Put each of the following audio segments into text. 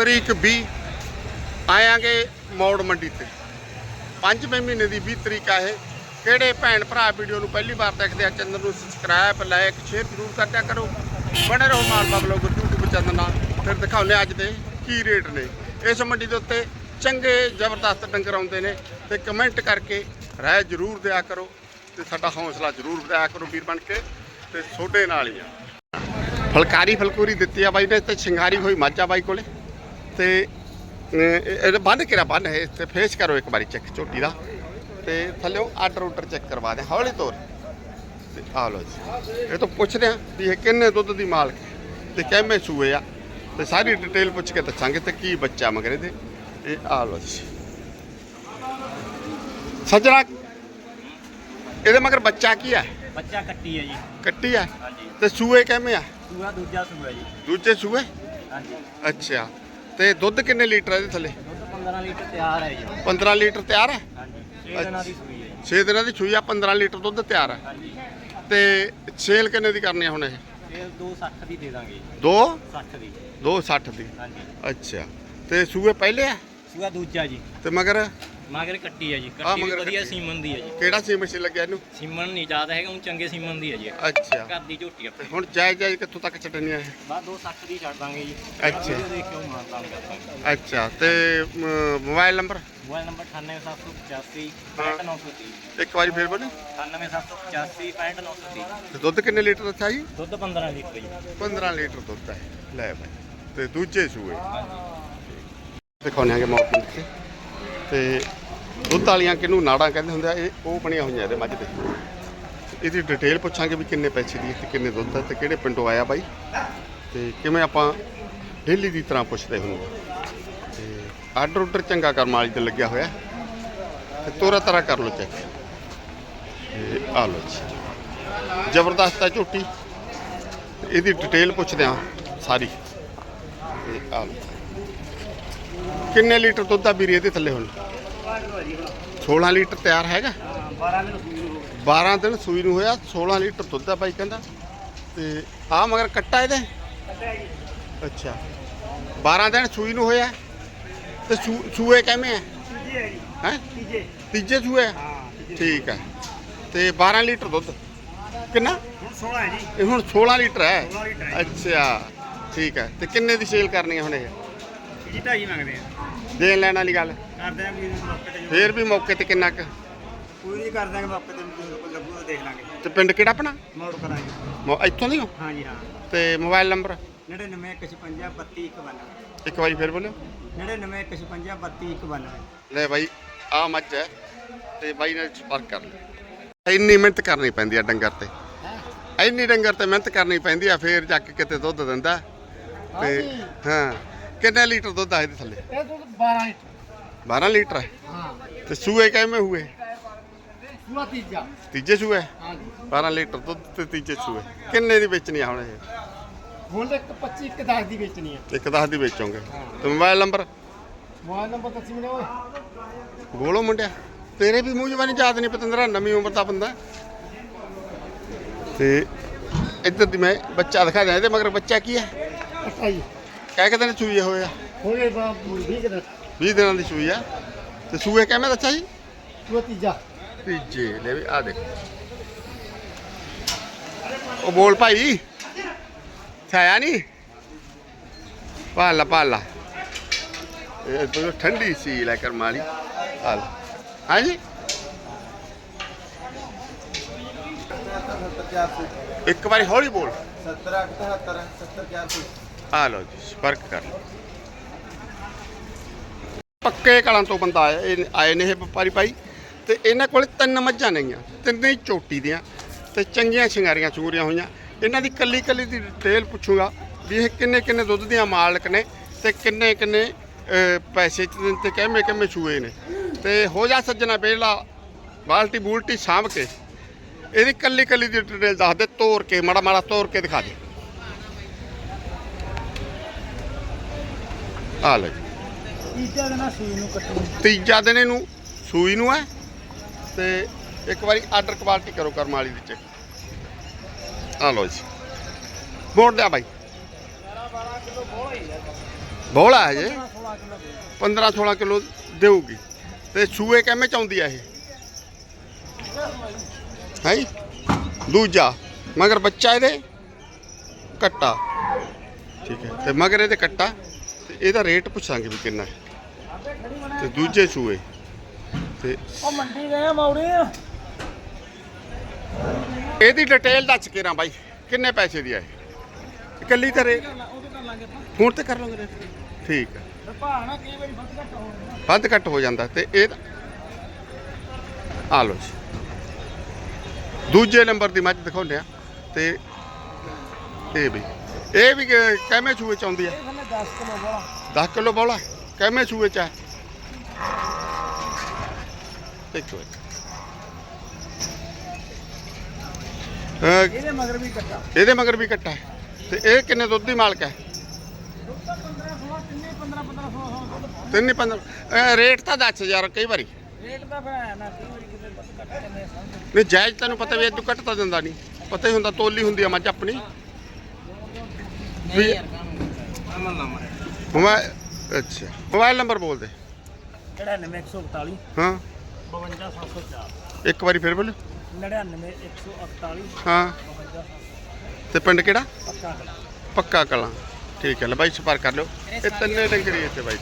ਤਰੀਕ 20 ਆਇਆਂਗੇ ਮੌੜ ਮੰਡੀ ਤੇ। ਪੰਜਵੇਂ ਮਹੀਨੇ ਦੀ 20 ਤਰੀਕ ਆ ਇਹ। ਕਿਹੜੇ ਭੈਣ ਭਰਾ ਵੀਡੀਓ ਨੂੰ ਪਹਿਲੀ ਵਾਰ ਦੇਖਦੇ ਆ, ਚੈਨਲ ਨੂੰ ਸਬਸਕ੍ਰਾਈਬ ਲਾਈਕ ਸ਼ੇਅਰ ਜ਼ਰੂਰ ਕਰਦਿਆ ਕਰੋ। ਬਣੇ ਰਹੋ ਮਾਲਵਾ ਬਲੌਗ YouTube ਚੈਨਲ ਨਾਲ। ਫਿਰ ਦਿਖਾਉਂਦੇ ਹਾਂ ਅੱਜ ਦੇ ਕੀ ਰੇਟ ਨੇ। ਇਸ ਮੰਡੀ ਦੇ ਉੱਤੇ ਚੰਗੇ ਜ਼ਬਰਦਸਤ ਡੰਗਰ ਆਉਂਦੇ ਨੇ ਤੇ ਕਮੈਂਟ ਕਰਕੇ ਰਾਏ ਜ਼ਰੂਰ ਦਿਆ ਕਰੋ ਤੇ ਸਾਡਾ ਹੌਸਲਾ ਜ਼ਰੂਰ ਵਧਾਇਆ ਕਰੋ ਵੀਰ ਬਣ ਕੇ ਤੇ ਛੋਟੇ ਨਾਲ ਹੀ ਆ। ਫਲਕਾਰੀ ਫਲਕੂਰੀ ਦਿੱਤੀ ਆ ਬਾਈ ਨੇ ਤੇ ਸ਼ਿੰਗਾਰੀ ਹੋਈ ਮਾਝਾ ਬਾਈ ਕੋਲੇ। ਤੇ ਇਹ ਇਹ ਬੰਨ ਕੇ ਨਾ ਬੰਨ ਹੈ? ਤੇ ਫੇਸ ਕਰੋ ਇੱਕ ਵਾਰੀ ਚੈੱਕ ਝੋਟੀ ਦਾ। ਤੇ ਥੱਲੇੋਂ ਆਰਡਰ ਆਰਡਰ ਚੈੱਕ ਕਰਵਾ ਦੇ ਹੌਲੀ ਤੋਰ। ਤੇ ਆ ਲੋ ਜੀ। ਇਹ ਤੋਂ ਪੁੱਛਦੇ ਆ ਵੀ ਇਹ ਕਿੰਨੇ ਦੁੱਧ ਦੀ ਮਾਲਕ ਹੈ ਤੇ ਕਿੰਨੇ ਸੂਏ ਆ। ਤੇ ਸਾਰੀ ਡਿਟੇਲ ਪੁੱਛ ਕੇ ਦੱਸਾਂਗੇ ਤੇ ਕੀ ਬੱਚਾ ਮਗਰੇ ਦੇ ਇਹ ਆ ਲੋ ਜੀ। ਸੱਜਣਾ ਇਹਦੇ ਮਗਰ ਬੱਚਾ ਕੀ ਹੈ ਬੱਚਾ ਕੱਟੀ ਹੈ ਜੀ। ਕੱਟੀ ਹਾਂਜੀ। ਤੇ ਸੂਏ ਕਿਵੇਂ ਆ? ਸੂਆ ਦੂਜਾ ਸੂਆ ਜੀ। ਦੂਜੇ ਸੂਏ? ਹਾਂਜੀ। ਅੱਛਾ। ਤੇ ਦੁੱਧ ਕਿੰਨੇ ਲੀਟਰ ਆ ਇਹਦੇ ਥੱਲੇ? ਦੁੱਧ 15 ਲੀਟਰ ਤਿਆਰ ਹੈ ਜੀ। 15 ਲੀਟਰ ਤਿਆਰ ਹੈ? ਹਾਂਜੀ 6 ਦਿਨਾਂ ਦੀ ਸੂਈ ਹੈ ਜੀ। 6 ਦਿਨਾਂ ਦੀ ਸੂਈ ਆ 15 ਲੀਟਰ ਦੁੱਧ ਤਿਆਰ ਹੈ। ਹਾਂਜੀ। ਤੇ ਸੇਲ ਕਿੰਨੇ ਦੀ ਕਰਨੀ ਆ ਹੁਣ ਇਹ? 260 ਦੀ ਦੇ ਦਾਂਗੇ ਜੀ। 2 60 ਦੀ। 260 ਦੀ। ਹਾਂਜੀ। ਅੱਛਾ। ਤੇ ਸੂਏ ਪਹਿਲੇ ਆ? ਸੂਆ ਦੂਜਾ ਜੀ। ਤੇ ਮਗਰ? ਮਗਰ ਕੱਟੀ ਹੈ ਜੀ ਆਹ ਕੱਟੀ ਵੀ ਮਗਰ ਵਧੀਆ ਕੱਟੀ। ਸੀਮਨ ਦੀ ਹੈ ਜੀ। ਕਿਹੜਾ ਸੀਮੇ ਸੀ ਲੱਗਿਆ ਇਹਨੂੰ? ਸੀਮਨ ਨਹੀਂ ਜ਼ਿਆਦਾ ਹੈਗਾ ਉਹ ਚੰਗੇ ਸੀਮਨ ਦੀ ਹੈ ਜੀ ਅੱਛਾ। ਘਰ ਦੀ ਝੋਟੀ ਤੇ ਆਪਣੀ ਹੁਣ ਜਾਇਜ਼ ਜਾਇਜ਼ ਕਿੱਥੋਂ ਤੱਕ ਛੱਡਣੀ ਆ ਇਹ ਬਾਅਦ 260 ਦੀ ਛੱਡ ਦਾਂਗੇ ਜੀ। ਅੱਛਾ। ਵੀਡੀਓ ਦੇਖ ਕੇ ਉਹ ਕਰ ਦਾਂਗੇ। ਅੱਛਾ ਤੇ ਮੋਬਾਈਲ ਨੰਬਰ? ਮੋਬਾਈਲ ਨੰਬਰ 98785 65930 ਇੱਕ ਵਾਰੀ ਫੇਰ ਬੋਲੇ। 98785 65930 ਤੇ ਦੁੱਧ ਕਿੰਨੇ ਲੀਟਰ ਦੱਸਿਆ ਜੀ ਦੁੱਧ 15 ਲੀਟਰ ਜੀ। 15 ਲੀਟਰ ਦੁੱਧ ਹੈ। ਲੈ ਭਾਈ ਤੇ ਦੂਜੇ ਸੂਏ। ਦਿਖਾਉਂਦੇ ਆਂਗੇ ਮੌਕੇ ਤੇ ਦੁੱਧ ਵਾਲੀਆਂ ਕਿਹਨੂੰ ਨਾੜਾਂ ਕਹਿੰਦੇ ਹੁੰਦੇ ਆ, ਇਹ ਉਹ ਬਣੀਆਂ ਹੋਈਆਂ ਇਹਦੇ ਮੱਝ ਦੇ ਇਹਦੀ ਡਿਟੇਲ ਪੁੱਛਾਂਗੇ ਵੀ ਕਿੰਨੇ ਪੈਸੇ ਦੀ ਤੇ ਕਿੰਨੇ ਦੁੱਧ ਹੈ ਤੇ ਕਿਹੜੇ ਪਿੰਡੋਂ ਆਇਆ ਬਾਈ ਤੇ ਕਿਵੇਂ ਆਪਾਂ ਡੇਲੀ ਦੀ ਤਰ੍ਹਾਂ ਪੁੱਛਦੇ ਹੁੰਦੇ ਆ। ਤੇ ਆਰਡਰ ਉਡਰ ਚੰਗਾ ਕਰਮ ਵਾਲੀ ਤੇ ਲੱਗਿਆ ਹੋਇਆ। ਤੇ ਤੋਰਾ ਤਰਾ ਕਰ ਲਓ ਚੈੱਕ ਤੇ ਆ ਲਓ ਜੀ। ਜ਼ਬਰਦਸਤ ਹੈ ਝੋਟੀ। ਇਹਦੀ ਡਿਟੇਲ ਪੁੱਛਦੇ ਆ ਸਾਰੀ। ਤੇ ਆ ਲਓ। ਕਿੰਨੇ ਲੀਟਰ ਦੁੱਧ ਆ ਵੀਰੇ ਇਹਦੇ ਥੱਲੇ ਹੁਣ? 16 ਲੀਟਰ ਤਿਆਰ ਹੈਗਾ? 12 ਦਿਨ ਸੂਈ ਨੂੰ 12 ਦਿਨ ਸੂਈ ਨੂੰ ਹੋਇਆ 16 ਲੀਟਰ ਦੁੱਧ ਆ ਬਾਈ ਕਹਿੰਦਾ। ਤੇ ਆ ਮਗਰ ਕੱਟਾ ਇਹਦੇ? ਅੱਛਾ। 12 ਦਿਨ ਸੂਈ ਨੂੰ ਹੋਇਆ। ਤੇ ਸੂ- ਸੂਏ ਕਿਵੇਂ ਹੈ ਤੀਜੇ ਹੈ ਜੀ। ਹੈ? ਤੀਜੇ। ਤੀਜੇ ਸੂਏ ਆ? ਹਾਂ ਠੀਕ ਹੈ ਤੇ 12 ਲੀਟਰ ਦੁੱਧ। ਕਿੰਨਾ? ਹੁਣ 16 ਹੈ ਜੀ। ਇਹ ਹੁਣ 16 ਲੀਟਰ ਹੈ। 16 ਲੀਟਰ ਹੈ ਅੱਛਾ। ਠੀਕ ਹੈ ਤੇ ਕਿੰਨੇ ਦੀ ਸੇਲ ਕਰਨੀ ਹੈ ਹੁਣ ਇਹ ਜੀ ਢਾਈ ਮੰਗਦੇ ਆ। ਦੇਣ ਲੈਣ ਵਾਲੀ ਗੱਲ। ਮੌਕੇ ਤੇ ਫੇਰ ਵੀ ਮੌਕੇ ਤੇ ਕਿੰਨਾ ਕੁ? ਪੂਰੀ ਕਰ ਦਾਂਗੇ ਮੌਕੇ ਤੇ ਕੋਈ ਲੱਗੂ ਤਾਂ ਦੇਖ ਲਾਂਗੇ। ਤੇ ਪਿੰਡ ਕਿਹੜਾ ਆਪਣਾ? ਮੋੜ ਕਰਾਂਗੇ। ਮੋ- ਇੱਥੋਂ ਦੀ ਹੋ? ਹਾਂ ਜੀ ਹਾਂ। ਤੇ ਮੋਬਾਈਲ ਨੰਬਰ? 99 156 32 192 ਇੱਕ ਵਾਰੀ ਫੇਰ ਬੋਲਿਓ। 99 156 32 192 ਲੈ ਬਾਈ ਆ ਮੱਝ ਹੈ ਤੇ ਬਾਈ ਨਾਲ ਸੰਪਰਕ ਕਰ ਲੈ। ਇੰਨੀ ਮਿਹਨਤ ਕਰਨੀ ਪੈਂਦੀ ਆ ਡੰਗਰ ਤੇ। ਇੰਨੀ ਡੰਗਰ ਤੇ ਮਿਹਨਤ ਕਰਨੀ ਪੈਂਦੀ ਆ ਫੇਰ ਜਾ ਕੇ ਕਿਤੇ ਦੁੱਧ ਦਿੰਦਾ। ਤੇ ਹਾਂ ਕਿੰਨੇ ਲੀਟਰ ਦੁੱਧ ਆ ਇਹਦੇ ਥੱਲੇ? ਇਹ ਦੁੱਧ 12 ਲੀਟਰ। 12 ਲੀਟਰ ਹੈ ਹਾਂ ਤੇ ਸੂਏ ਕਿਵੇਂ ਹੋਏ ਸੂਆ ਤੀਜਾ ਤੀਜੇ ਸੂਏ ਹਾਂ ਜੀ 12 ਲੀਟਰ ਦੁੱਧ ਤੇ ਤੀਜੇ ਸੂਏ ਕਿੰਨੇ ਦੀ ਵੇਚਣੀ ਆ ਹੁਣ ਇਹ ਹੁਣ ਤਾਂ ਇੱਕ 25 ਇੱਕ 10 ਦੀ ਵੇਚਣੀ ਆ ਇੱਕ ਦਸ ਦੀ ਵੇਚੋਗੇ ਤੇ ਮੋਬਾਈਲ ਨੰਬਰ ਮੋਬਾਈਲ ਨੰਬਰ ਦੱਸੀ ਮੈਨੂੰ ਓਏ ਬੋਲੋ ਮੁੰਡਿਆ ਤੇਰੇ ਵੀ ਮੂੰਹ ਜਵਾਨੀ ਯਾਦ ਨਹੀਂ ਪਤੰਦਰਾ ਨਵੀਂ ਉਮਰ ਦਾ ਬੰਦਾ ਤੇ ਇੱਧਰ ਦੀ ਮੈਂ ਬੱਚਾ ਦਿਖਾ ਦਿਆਂ ਇਹਦੇ ਮਗਰ ਬੱਚਾ ਕੀ ਹੈ ਅੱਛਾ ਜੀ ਕਹਿ ਕੇ ਦਿਨ ਚੂਈ ਹੋਇਆ ਹੋ ਗਏ ਬਾ 20 ਦਿਨ 20 ਦਿਨਾਂ ਦੀ ਸੂਈ ਆ। ਤੇ ਸੂਏ ਕਿਵੇਂ ਦੱਸਿਆ ਜੀ? ਸੂਆ ਤੀਜਾ। ਤੀਜੇ ਲੈ ਵੀ ਆ ਦੇਖੋ। ਉਹ ਬੋਲ ਭਾਈ। ਛਾਇਆ ਨਹੀਂ ਪਾਲਾ ਪਾਲਾ ਇਹ ਤਾਂ ਠੰਡੀ ਸੀ ਲੈ ਕਰ ਮਾਲੀ ਹਾਲ ਹਾਂਜੀ? ਇੱਕ ਵਾਰੀ ਹੌਲੀ ਬੋਲ। 70 78 70 ਆ ਲਓ ਜੀ ਸੰਪਰਕ ਕਰ ਲਓ। ਪੱਕੇ ਕਲਾਂ ਤੋਂ ਬੰਦਾ ਆਇਆ, ਇਹ ਆਏ ਨੇ ਇਹ ਵਪਾਰੀ ਭਾਈ, ਤੇ ਇਹਨਾਂ ਕੋਲ ਤਿੰਨ ਮੱਝਾਂ ਨੇਗੀਆਂ, ਤਿੰਨੇ ਹੀ ਚੋਟੀ ਦੀਆਂ, ਤੇ ਚੰਗੀਆਂ ਸ਼ਿੰਗਾਰੀਆਂ ਚੂਰੀਆਂ ਹੋਈਆਂ। ਇਹਨਾਂ ਦੀ ਕੱਲੀ ਕੱਲੀ ਦੀ ਡਿਟੇਲ ਪੁੱਛੂਗਾ ਵੀ ਇਹ ਕਿੰਨੇ ਕਿੰਨੇ ਦੁੱਧ ਦੀਆਂ ਮਾਲਕ ਨੇ ਤੇ ਕਿੰਨੇ ਕਿੰਨੇ ਪੈਸੇ ਚ ਨੇ ਤੇ ਕਿਵੇਂ ਕਿਵੇਂ ਛੂਏ ਨੇ। ਤੇ ਹੋ ਜਾ ਸੱਜਣਾ ਪਹਿਲਾ ਬਾਲਟੀ ਬੂਲਟੀ ਸਾਂਭ ਕੇ, ਇਹਦੀ ਕੱਲੀ ਕੱਲੀ ਦੀ ਡਿਟੇਲ ਦੱਸ ਦੇ ਤੋੜ ਕੇ, ਮਾੜਾ ਮਾੜਾ ਤੋੜ ਕੇ ਦਿਖਾ ਦੇ। ਆ ਲੈ ਤੀਜਾ ਦਿਨ ਆ ਸੂਈ ਨੂੰ ਕੱਟਣੀ। ਤੀਜਾ ਦਿਨ ਇਹਨੂੰ ਸੂਈ ਨੂੰ ਹੈ ਤੇ ਇੱਕ ਵਾਰੀ ਆਰਡਰ ਕੁਆਲਿਟੀ ਕਰੋ ਕਰਮ ਵਾਲੀ ਵਿੱਚ। ਆ ਲਓ ਜੀ। ਮੋੜ ਦਿਆ ਬਾਈ। ਬੋਲਾ ਹੈ ਜੇ 15 16 ਕਿਲੋ ਦੇਊਗੀ। ਤੇ ਸੂਏ ਕਿਵੇਂ ਚ ਆਉਂਦੀ ਆ ਇਹ? ਹੈ ਦੂਜਾ। ਮਗਰ ਬੱਚਾ ਇਹਦੇ? ਕੱਟਾ। ਠੀਕ ਹੈ। ਤੇ ਮਗਰ ਇਹਦੇ ਕੱਟਾ। ਇਹਦਾ ਰੇਟ ਪੁੱਛਾਂਗੇ ਵੀ ਕਿੰਨਾ ਹੈ। ਤੇ ਦੂਜੇ ਸੂਏ ਤੇ ਉਹ ਮੰਡੀ ਗਏ ਮੌੜੀ। ਇਹਦੀ ਡਿਟੇਲ ਦੱਸ ਕੇ ਰਾਂ ਬਾਈ ਕਿੰਨੇ ਪੈਸੇ ਦੀ ਹੈ ਇਹ? ਇਕੱਲੀ ਤਾਂ ਰੇਟ ਹੁਣ ਤੇ ਕਰ ਲਾਂਗੇ ਰੇਟ। ਠੀਕ ਹੈ ਭਾਣਾ ਕਈ ਵਾਰੀ ਵੱਧ ਘੱਟ ਹੋ ਜਾਂਦਾ। ਵੱਧ ਘੱਟ ਹੋ ਜਾਂਦਾ ਤੇ ਇਹ ਆ ਲਓ ਜੀ। ਦੂਜੇ ਨੰਬਰ ਦੀ ਮੱਝ ਦਿਖਾਉਂਦੇ ਆ ਤੇ ਇਹ ਵੀ ਇਹ ਵੀ ਕਿਵੇਂ ਸੂਏ ਚ ਆਉਂਦੀ ਥੱਲੇ 10 ਕਿਲੋ ਵਾਲਾ 10 ਕਿਲੋ ਬੋਲਾ? ਕਿਵੇਂ ਸੂਏ ਚ? ਹੈ ਅਹ, ਇਹਦੇ ਮਗਰ ਵੀ ਕੱਟਾ। ਇਹਦੇ ਮਗਰ ਵੀ ਕੱਟਾ। ਤੇ ਇਹ ਕਿੰਨੇ ਦੁੱਧ ਦੀ ਮਾਲਕ ਹੈ? ਦੁੱਧ ਤਾਂ 15 16 ਤਿੰਨੇ 15 15 16 16 ਤਿੰਨ ਹੀ 15 ਰੇਟ ਤਾਂ ਦੱਸ ਯਾਰ ਕਈ ਵਾਰੀ। ਰੇਟ ਤਾਂ ਫਿਰ ਆਇਆ ਨਾ ਕਈ ਵਾਰੀ ਕਿਤੇ ਘੱਟ ਕਰਨੇ ਸਮਝ ਨਹੀਂ ਜਾਇਜ਼ ਤੈਨੂੰ ਪਤਾ ਵੀ ਇਦੋਂ ਘੱਟ ਤਾਂ ਦਿੰਦਾ ਨਹੀਂ। ਪਤਾ ਹੀ ਹੁੰਦਾ ਤੋਲੀ ਹੁੰਦੀ ਆ ਮੱਝ ਆਪਣੀ। ਵੀ ਅਮਨ ਮੋਬਾਈਲ ਅੱਛਾ। ਮੋਬਾਈਲ ਨੰਬਰ ਬੋਲ ਦੇ। 99141 ਹਾਂ। 52704 ਇੱਕ ਵਾਰੀ ਫਿਰ ਬੋਲ। 99148 ਹਾਂ। 52 ਤੇ ਪਿੰਡ ਕਿਹੜਾ? ਪੱਕਾ ਕਲਾ। ਪੱਕਾ ਕਲਾਂ। ਠੀਕ ਹੈ ਲੈ ਬਾਈ ਸੰਪਰਕ ਕਰ ਲਿਓ। ਇਹ ਤਿੰਨੇ ਡੰਗਰੀ ਇੱਥੇ ਬਾਈ।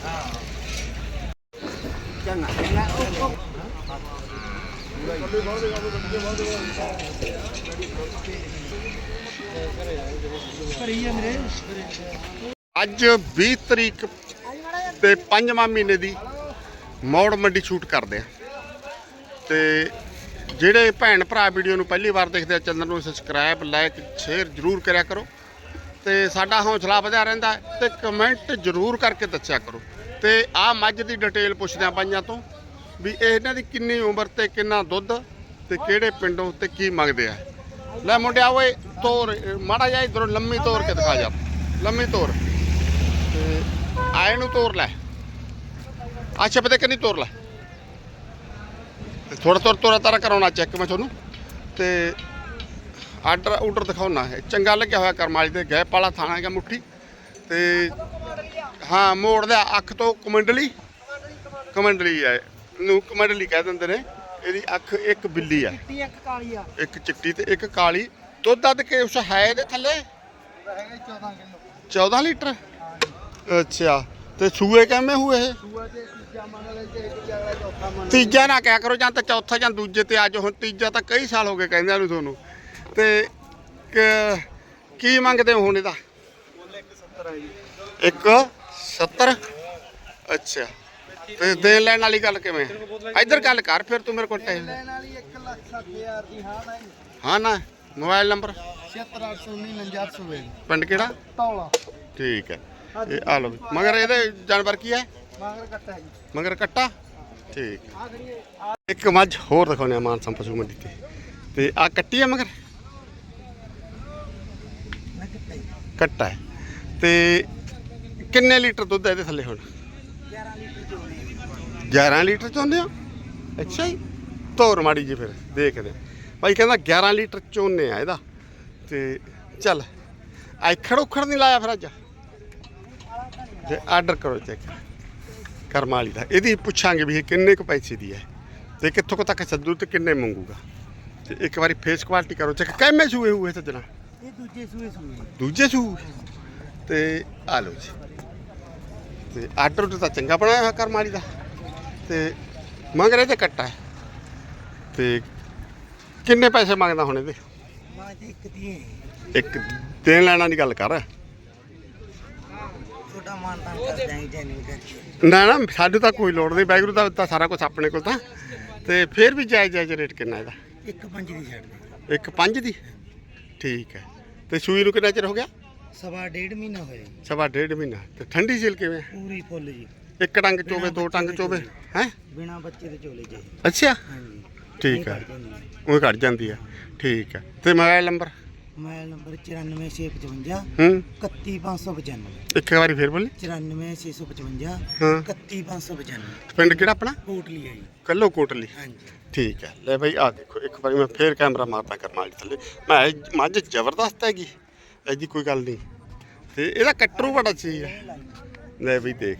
ਭਰੀ ਆ ਮੇਰੇ। ਅੱਜ 20 ਤਰੀਕ ਤੇ 5ਵਾਂ ਮਹੀਨੇ ਦੀ ਮੌੜ ਮੰਡੀ ਸ਼ੂਟ ਕਰਦੇ ਆ। ਤੇ ਜਿਹੜੇ ਭੈਣ ਭਰਾ ਵੀਡੀਓ ਨੂੰ ਪਹਿਲੀ ਵਾਰ ਦੇਖਦੇ ਆ, ਚੈਨਲ ਨੂੰ ਸਬਸਕ੍ਰਾਈਬ ਲਾਈਕ ਸ਼ੇਅਰ ਜਰੂਰ ਕਰਿਆ ਕਰੋ। ਤੇ ਸਾਡਾ ਹੌਸਲਾ ਵਧਿਆ ਰਹਿੰਦਾ ਹੈ ਤੇ ਕਮੈਂਟ ਜਰੂਰ ਕਰਕੇ ਦੱਸਿਆ ਕਰੋ। ਤੇ ਆ ਮੱਝ ਦੀ ਡਿਟੇਲ ਪੁੱਛਦੇ ਆ ਬਾਈਆਂ ਤੋਂ ਵੀ ਇਹਨਾਂ ਦੀ ਕਿੰਨੀ ਉਮਰ ਤੇ ਕਿੰਨਾ ਦੁੱਧ ਤੇ ਕਿਹੜੇ ਪਿੰਡੋਂ ਤੇ ਕੀ ਮੰਗਦੇ ਆ। ਲੈ ਮੁੰਡਿਆ ਓਏ, ਤੋਰ, ਮਾੜਾ ਜਿਹਾ ਇਧਰੋਂ ਲੰਮੀ ਤੋਰ ਕੇ ਦਿਖਾ ਜਾ। ਲੰਮੀ ਤੋਰ। ਆਏ ਨੂੰ ਤੋਰ ਲੈ। ਅੱਛਾ ਪਤਾ ਕਿੰਨੀ ਤੋਰ ਲੈ। ਥੋੜਾ ਥੋੜਾ ਤੋਰਾ ਤਾਰਾ ਕਰਾਉਣਾ ਚੈੱਕ ਮੈਂ ਤੁਹਾਨੂੰ। ਤੇ ਆਰਡਰ ਆਰਡਰ ਦਿਖਾਉਣਾ ਹੈ। ਚੰਗਾ ਲੱਗਿਆ ਹੋਇਆ ਕਰਮਾਲੀ ਤੇ ਗੈਪ ਵਾਲਾ ਥਾਣਾ ਹੈਗਾ ਮੁੱਠੀ। ਤੇ ਹਾਂ ਮੋੜ ਦਾ ਅੱਖ ਤੋਂ ਕਮੰਡਲੀ। ਕਮੰਡਲੀ ਹੈ। ਨੂੰ ਕਮੰਡਲੀ ਕਹਿ ਦਿੰਦੇ ਨੇ। ਇਹਦੀ ਅੱਖ ਇੱਕ ਬਿੱਲੀ ਆ। ਇੱਕ ਕਾਲੀ ਆ। ਇੱਕ ਚਿੱਟੀ ਤੇ ਇੱਕ ਕਾਲੀ। ਦੁੱਧ ਦੱਧ ਕੇ ਉਸ ਹੈ ਇਹਦੇ ਥੱਲੇ? ਹੈਗਾ 14 ਕਿਲੋ। 14 ਲੀਟਰ? ਅੱਛਾ ਤੇ ਸੂਏ ਕਿਵੇਂ ਹੋਏ ਇਹ? ਸੂਆ ਤੇ ਤੀਜਾ ਮੰਨ ਲੈ ਤੇ ਇੱਕ ਜਗ੍ਹਾ ਚੌਥਾ ਮੰਨ ਤੀਜਾ ਨਾ ਕਿਆ ਕਰੋ ਜਾਂ ਤਾਂ ਚੌਥਾ ਜਾਂ ਦੂਜੇ ਤੇ ਅੱਜ ਹੁਣ ਤੀਜਾ ਤਾਂ ਕਈ ਸਾਲ ਹੋ ਗਏ ਕਹਿੰਦਿਆਂ ਨੂੰ ਤੁਹਾਨੂੰ। ਤੇ ਕ- ਕੀ ਮੰਗਦੇ ਹੋ ਹੁਣ ਇਹਦਾ? ਇੱਕ 70 ਅੱਛਾ ਤੇ ਦੇਣ ਲੈਣ ਵਾਲੀ ਗੱਲ ਕਿਵੇਂ? ਇੱਧਰ ਗੱਲ ਕਰ ਫਿਰ ਤੂੰ ਮੇਰੇ ਕੋਲ ਟਾਈਮ ਲੈਣ ਵਾਲੀ 1 ਲੱਖ 60 ਹਜ਼ਾਰ ਦੀ ਹਾਂ ਮੈਂ ਹਾਂ ਨਾ ਮੋਬਾਈਲ ਨੰਬਰ? 76819 ਪਿੰਡ ਕਿਹੜਾ? ਤੌਲਾ ਠੀਕ ਹੈ। ਇਹ ਆ ਲਓ ਵੀ। ਮਗਰ ਇਹਦੇ ਜਾਨਵਰ ਕੀ ਹੈ? ਮਗਰ ਕੱਟਾ ਜੀ। ਮਗਰ ਕੱਟਾ? ਠੀਕ। ਆ ਖੜੀ ਇੱਕ ਮੱਝ ਹੋਰ ਦਿਖਾਉਂਦੇ ਆ ਮਾਨਸਾ ਪਸ਼ੂ ਮੰਡੀ ਤੇ। ਤੇ ਆ ਕੱਟੀ ਆ ਮਗਰ? ਨਾ ਕੱਟਾ ਜੀ। ਕੱਟਾ ਹੈ। ਤੇ ਕਿੰਨੇ ਲੀਟਰ ਦੁੱਧ ਹੈ ਇਹਦੇ ਥੱਲੇ ਹੁਣ? 11 ਲੀਟਰ ਚੋਣੇ 11 ਲੀਟਰ ਚੋਂਦੇ ਹੋ ਅੱਛਾ ਜੀ। ਤੋਰ ਮਾੜੀ ਜੀ ਫਿਰ ਦੇਖਦੇ ਭਾਈ ਕਹਿੰਦਾ 11 ਲੀਟਰ ਚੋਨੇ ਆ ਇਹਦਾ। ਤੇ ਚੱਲ ਐਖੜ ਉਖੜ ਨਹੀਂ ਲਾਇਆ ਫਿਰ ਅੱਜ? ਤੇ ਆਰਡਰ ਕਰੋ ਚੈੱਕ ਕਰਮਾ ਵਾਲੀ ਦਾ। ਇਹਦੀ ਪੁੱਛਾਂਗੇ ਵੀ ਇਹ ਕਿੰਨੇ ਕੁ ਪੈਸੇ ਦੀ ਹੈ ਤੇ ਕਿੱਥੋਂ ਕੁ ਤੱਕ ਸੱਦੂ ਤੇ ਕਿੰਨੇ ਮੰਗੂਗਾ। ਤੇ ਇੱਕ ਵਾਰੀ ਫੇਸ ਕੁਆਲਿਟੀ ਕਰੋ। ਚੈੱਕ ਕਿੰਨੇ ਸੂਏ ਹੋਏ ਸੱਜਣਾ ਇਹ ਦੂਜੇ ਸੂਏ ਸੂਏ। ਦੂਜੇ ਸੂ ਤੇ ਆ ਲਓ ਜੀ। ਤੇ ਆਰਡਰ ਤਾਂ ਚੰਗਾ ਬਣਾਇਆ ਹੋਇਆ ਕਰਮਾਲੀ ਦਾ। ਤੇ ਮੰਗ ਰਹੇ ਤੇ ਕੱਟਾ ਹੈ। ਤੇ ਕਿੰਨੇ ਪੈਸੇ ਮੰਗਦਾ ਹੁਣ ਇਹਦੇ? ਮਾਂ ਤੇ ਇੱਕ ਦੀ ਇੱਕ ਦੇਣ ਲੈਣਾ ਦੀ ਗੱਲ ਕਰ। ਕਰ ਜਾਈ ਕਰਕੇ। ਨਾ ਨਾ ਸਾਡੇ ਤਾਂ ਕੋਈ ਲੋੜ ਨਹੀਂ ਬੈਗਰੂ ਦਾ ਤਾਂ ਸਾਰਾ ਕੁਝ ਆਪਣੇ ਕੋਲ ਤਾਂ। ਤੇ ਫਿਰ ਵੀ ਜਾਇਜ਼ ਜਾਇਜ਼ ਰੇਟ ਕਿੰਨਾ ਇਹਦਾ? ਇੱਕ ਪੰਜ ਦੀ ਛੱਡ ਦੇ ਇੱਕ ਪੰਜ ਦੀ? ਠੀਕ ਹੈ। ਤੇ ਸੂਈ ਨੂੰ ਕਿੰਨਾ ਚਿਰ ਹੋ ਗਿਆ? ਸਵਾ ਡੇਢ ਮਹੀਨਾ ਹੋਇਆ ਜੀ। ਸਵਾ ਡੇਢ ਮਹੀਨਾ। ਤੇ ਠੰਡੀ ਸੀਲ ਕਿਵੇਂ? ਪੂਰੀ ਫੁੱਲ ਜੀ। ਇੱਕ ਡੰਗ ਚੋਵੇ ਦੋ ਟੰਗ ਚੋਵੇ ਹੈ? ਬਿਨਾ ਬੱਚੇ ਦੇ ਝੋਲੇ ਚ ਅੱਛਾ। ਹਾਂਜੀ। ਠੀਕ ਹੈ। ਉਹ ਘਟ ਜਾਂਦੀ ਹੈ। ਠੀਕ ਹੈ। ਤੇ ਮੋਬਾਈਲ ਨੰਬਰ? ਮੋਬਾਈਲ ਨੰਬਰ 94655 ਹੂੰ। 31595 ਇੱਕ ਵਾਰੀ ਫੇਰ ਬੋਲੀ। 94655 31595 ਪਿੰਡ ਕਿਹੜਾ ਆਪਣਾ? ਕੋਟਲੀ ਆ ਕੋਈ ਗੱਲ ਨਹੀਂ। ਤੇ ਇਹਦਾ ਕੱਟਰੂ ਬੜਾ ਲੈ ਵੀ ਦੇਖ।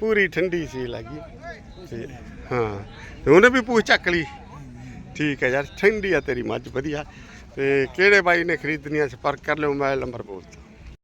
ਪੂਰੀ ਠੰਡੀ ਸੀ ਲੱਗੀ। ਤੇ ਹਾਂ। ਤੇ ਵੀ ਪੂਛ ਚੱਕ ਲਈ। ਠੀਕ ਹੈ ਯਾਰ ਠੰਡੀ ਆ ਤੇਰੀ ਮੱਝ ਵਧੀਆ। ਤੇ ਕਿਹੜੇ ਬਾਈ ਨੇ ਖਰੀਦਣੀਆਂ ਸੰਪਰਕ ਕਰ ਲਿਓ ਮੋਬਾਈਲ ਨੰਬਰ ਬੋਲ